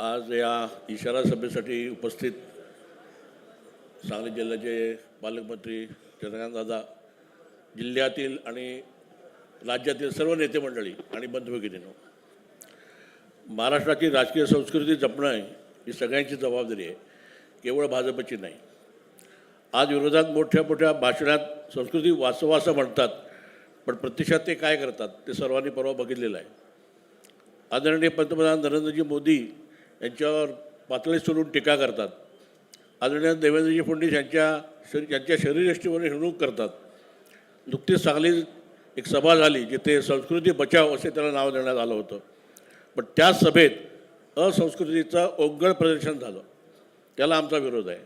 आज या इशारा सभेसाठी उपस्थित सांगली जिल्ह्याचे पालकमंत्री चंद्रकांत दादा जिल्ह्यातील आणि राज्यातील सर्व नेते मंडळी आणि बंधुभगिनीनो महाराष्ट्राची राजकीय संस्कृती जपणं ही सगळ्यांची जबाबदारी आहे केवळ भाजपची नाही. आज विरोधात मोठ्या मोठ्या भाषणात संस्कृती वाचवा असं म्हणतात पण प्रत्यक्षात ते काय करतात ते सर्वांनी परवा बघितलेलं आहे. आदरणीय पंतप्रधान नरेंद्रजी मोदी यांच्यावर पातळी सोडून टीका करतात. आदरणीय देवेंद्रजी फडणवीस यांच्या शरी यांच्या शरीरयष्टीवर हिणूक करतात. नुकतीच सांगली एक सभा झाली जिथे संस्कृती बचाव असे त्याला नाव देण्यात आलं होतं. पण त्या सभेत असंस्कृतीचं ओंगळ प्रदर्शन झालं. त्याला आमचा विरोध आहे.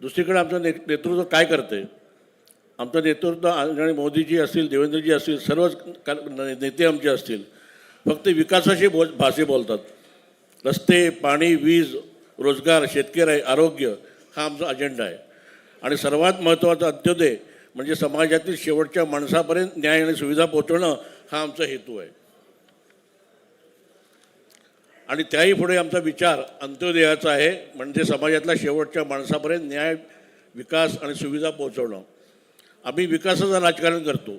दुसरीकडे आमचं ने नेतृत्व काय करते? आमचं नेतृत्व आणि मोदीजी असतील देवेंद्रजी असतील सर्वच नेते आमचे असतील फक्त विकासाशी बोल भाषे बोलतात. रस्ते पाणी वीज रोजगार शेतकरी आरोग्य हा आमचा अजेंडा आहे. आणि सर्वात महत्त्वाचा अंत्योदय म्हणजे समाजातील शेवटच्या माणसापर्यंत न्याय आणि सुविधा पोहोचवणं हा आमचा हेतू आहे. आणि त्याही पुढे आमचा विचार अंत्योदयाचा आहे म्हणजे समाजातल्या शेवटच्या माणसापर्यंत न्याय विकास आणि सुविधा पोहोचवणं. आम्ही विकासाचं राजकारण करतो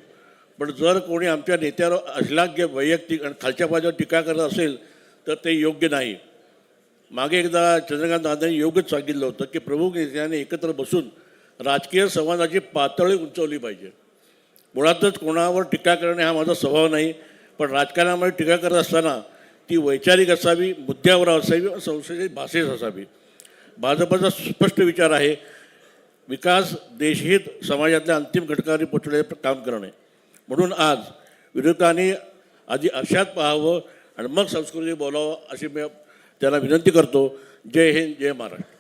पण जर कोणी आमच्या नेत्यावर अश्लाघ्य वैयक्तिक आणि खालच्या बाजूवर टीका करत असेल तर ते योग्य नाही. मागे एकदा चंद्रकांत दादांनी योग्यच सांगितलं होतं की प्रमुख नेत्यांनी एकत्र बसून राजकीय संवादाची पातळी उंचवली पाहिजे. मुळातच कोणावर टीका करणे हा माझा स्वभाव नाही पण राजकारणामध्ये टीका करत असताना ती वैचारिक असावी मुद्द्यावर असावी व संसदेची भाषेत असावी. भाजपचा स्पष्ट विचार आहे विकास देशहित समाजातल्या अंतिम घटकांनी पोचवण्याचे काम करणे. म्हणून आज विरोधकांनी आधी अशात पाहावं आणि मग संस्कृती बोलावं अशी मी त्यांना विनंती करतो. जय हिंद जय महाराष्ट्र.